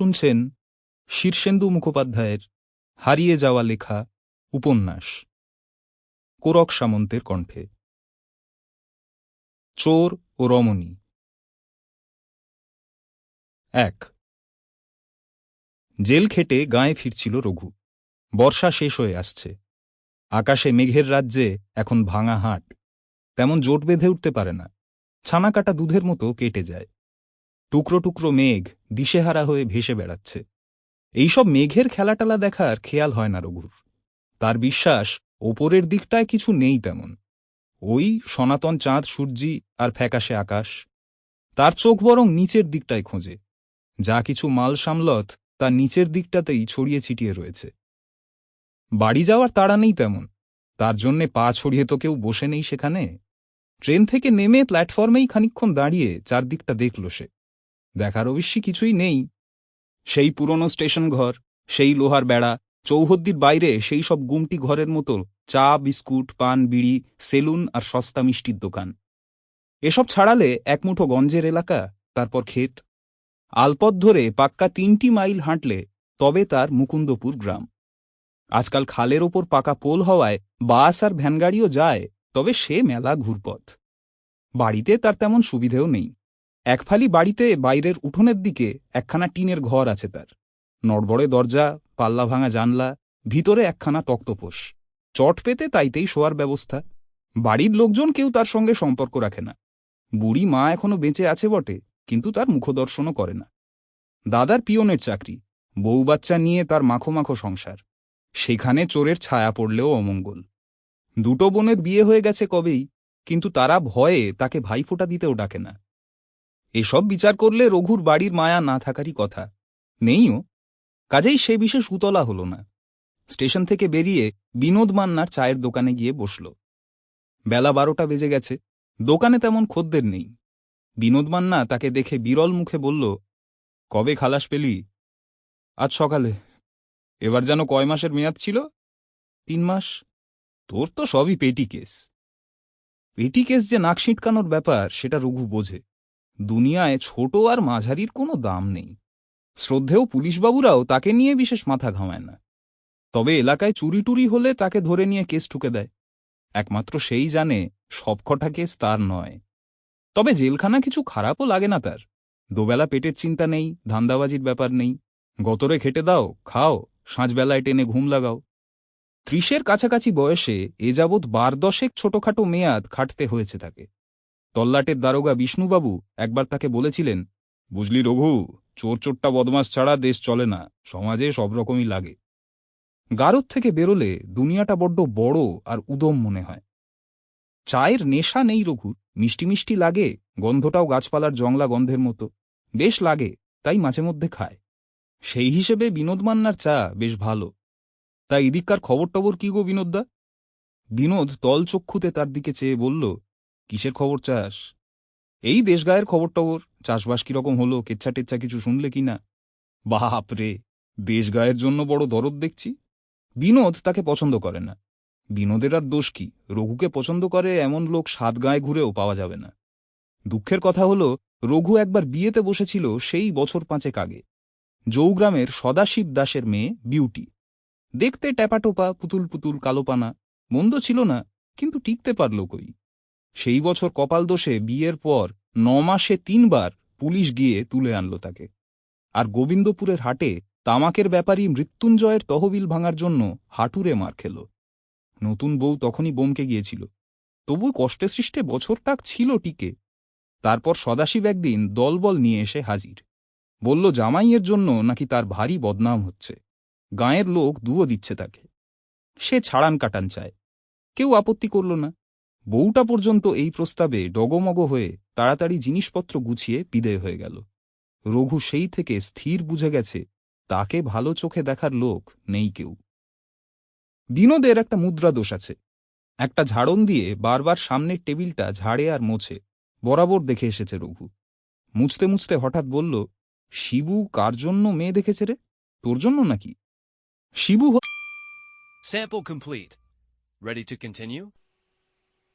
শুনছেন শীর্ষেন্দু মুখোপাধ্যায়ের হারিয়ে যাওয়া লেখা উপন্যাস, কোরক সামন্তের কণ্ঠে। চোর ও রমণী। এক। জেল খেটে গায়ে ফিরছিল রঘু। বর্ষা শেষ হয়ে আসছে। আকাশে মেঘের রাজ্যে এখন ভাঙা হাট। তেমন জোট বেঁধে উঠতে পারে না। ছানা কাটা দুধের মতো কেটে যায়। টুকরো টুকরো মেঘ দিশেহারা হয়ে ভেসে বেড়াচ্ছে। এইসব মেঘের খেলাটালা দেখার খেয়াল হয় না রঘুর। তার বিশ্বাস, ওপরের দিকটায় কিছু নেই তেমন। ওই সনাতন চাঁদ, সূর্যি আর ফ্যাকাশে আকাশ। তার চোখ বরং নিচের দিকটায় খোঁজে। যা কিছু মাল সামলত, তা নিচের দিকটাতেই ছড়িয়ে ছিটিয়ে রয়েছে। বাড়ি যাওয়ার তাড়া নেই তেমন। তার জন্যে পা ছড়িয়ে তো কেউ বসে নেই সেখানে। ট্রেন থেকে নেমে প্ল্যাটফর্মেই খানিক্ষণ দাঁড়িয়ে চারদিকটা দেখল সে। দেখার অবশ্যই কিছুই নেই। সেই পুরনো স্টেশন ঘর, সেই লোহার বেড়া, চৌহদ্দির বাইরে সেই সব গুমটি ঘরের মতো চা, বিস্কুট, পান, বিড়ি, সেলুন আর সস্তা মিষ্টির দোকান। এসব ছাড়ালে একমুঠো গঞ্জের এলাকা, তারপর ক্ষেত। আলপথ ধরে পাক্কা তিনটি মাইল হাঁটলে তবে তার মুকুন্দপুর গ্রাম। আজকাল খালের ওপর পাকা পোল হওয়ায় বাস আর ভ্যানগাড়িও যায়, তবে সে মেলা ঘুরপথ। বাড়িতে তার তেমন সুবিধেও নেই। একফালি বাড়িতে বাইরের উঠোনের দিকে একখানা টিনের ঘর আছে তার। নড়বড়ে দরজা, পাল্লা ভাঙা জানলা, ভিতরে একখানা তক্তপোষ। চট পেতে তাইতেই শোয়ার ব্যবস্থা। বাড়ির লোকজন কেউ তার সঙ্গে সম্পর্ক রাখে না। বুড়ি মা এখনও বেঁচে আছে বটে, কিন্তু তার মুখদর্শনও করে না। দাদার পিয়নের চাকরি, বউ বাচ্চা নিয়ে তার মাখো মাখো সংসার। সেখানে চোরের ছায়া পড়লেও অমঙ্গল। দুটো বোনের বিয়ে হয়ে গেছে কবেই, কিন্তু তারা ভয়ে তাকে ভাইফোঁটা দিতেও ডাকে না। এসব বিচার করলে রঘুর বাড়ির মায়া না থাকারই কথা। নেইও, কাজেই সে বিশেষ উতলা হল না। স্টেশন থেকে বেরিয়ে বিনোদ মান্নার চায়ের দোকানে গিয়ে বসল। বেলা বারোটা বেজে গেছে, দোকানে তেমন খদ্দের নেই। বিনোদ মান্না তাকে দেখে বিরল মুখে বলল, কবে খালাস পেলি? আজ সকালে। এবার যেন কয় মাসের মেয়াদ ছিল? তিন মাস। তোর তো সবই পেটি কেস। পেটি কেস যে নাক ছিটকানোর ব্যাপার, সেটা রঘু বোঝে। দুনিয়ায় ছোট আর মাঝারির কোনো দাম নেই। শ্রদ্ধেয় পুলিশবাবুরাও তাকে নিয়ে বিশেষ মাথা ঘামায় না। তবে এলাকায় চুরি টুরি হলে তাকে ধরে নিয়ে কেস ঠুকে দেয়। একমাত্র সেই জানে সবকটা কেস তার নয়। তবে জেলখানা কিছু খারাপও লাগে না তার। দোবেলা পেটের চিন্তা নেই, ধান্দাবাজির ব্যাপার নেই। গতরে খেটে দাও, খাও সাঁঝবেলায় টেনে ঘুম লাগাও। ত্রিশের কাছাকাছি বয়সে এ যাবৎ বার দশেক ছোটখাটো মেয়াদ খাটতে হয়েছে তাকে। তল্লাটের দারোগা বিষ্ণুবাবু একবার তাকে বলেছিলেন, বুঝলি রঘু চোর চোরটা বদমাস ছাড়া দেশ চলে না, সমাজে সব রকমই লাগে। গারদ থেকে বেরোলে দুনিয়াটা বড্ড বড় আর উদম মনে হয়। চায়ের নেশা নেই রঘুর মিষ্টি মিষ্টি লাগে, গন্ধটাও গাছপালার জংলা গন্ধের মতো। বেশ লাগে, তাই মাঝে মধ্যে খায়। সেই হিসেবে বিনোদ মান্নার চা বেশ ভালো। তা এদিককার খবর টবর কি গো বিনোদদা? বিনোদ তলচক্ষুতে তার দিকে চেয়ে বলল কিসের খবর চাস? এই দেশগায়ের খবর টবর চাষবাস কীরকম হলো, কেচ্ছা টেচ্ছা কিছু শুনলে কি না? বাপ রে দেশগায়ের জন্য বড় দরদ দেখছি। বিনোদ তাকে পছন্দ করে না। বিনোদের আর দোষ কি? রঘুকে পছন্দ করে এমন লোক সাত গায়ে ঘুরেও পাওয়া যাবে না। দুঃখের কথা হলো, রঘু একবার বিয়েতে বসেছিল সেই বছর পাঁচেক আগে। জৌগ্রামের সদাশিব দাসের মেয়ে বিউটি। দেখতে ট্যাপাটোপা, পুতুল পুতুল, কালোপানা, মন্দ ছিল না, কিন্তু টিকতে পারল কই। সেই বছর কপাল দোষে বিয়ের পর ন মাসে তিনবার পুলিশ গিয়ে তুলে আনল তাকে। আর গোবিন্দপুরের হাটে তামাকের ব্যাপারী মৃত্যুঞ্জয়ের তহবিল ভাঙার জন্য হাঁটুরে মার খেল। নতুন বউ তখনই বমকে গিয়েছিল। তবু কষ্টে সৃষ্টে বছরটাক ছিল টিকে। তারপর সদাশিব একদিন দলবল নিয়ে এসে হাজির। বলল, জামাইয়ের জন্য নাকি তার ভারী বদনাম হচ্ছে। গাঁয়ের লোক দুও দিচ্ছে তাকে। সে ছাড়ান কাটান চায়। কেউ আপত্তি করল না। বউটা পর্যন্ত এই প্রস্তাবে ডগমগ হয়ে তাড়াতাড়ি জিনিসপত্র গুছিয়ে বিদেয় হয়ে গেল। রঘু সেই থেকে স্থির বুঝে গেছে, তাকে ভালো চোখে দেখার লোক নেই কেউ। বিনোদের একটা মুদ্রা দোষ আছে। একটা ঝাড়ন দিয়ে বারবার সামনের টেবিলটা ঝাড়ে আর মোছে, বরাবর দেখে এসেছে রঘু। মুছতে মুছতে হঠাৎ বলল, শিবু, কার জন্য মেয়ে দেখেছে রে? তোর জন্য নাকি? Shibu Sample complete. Ready to continue?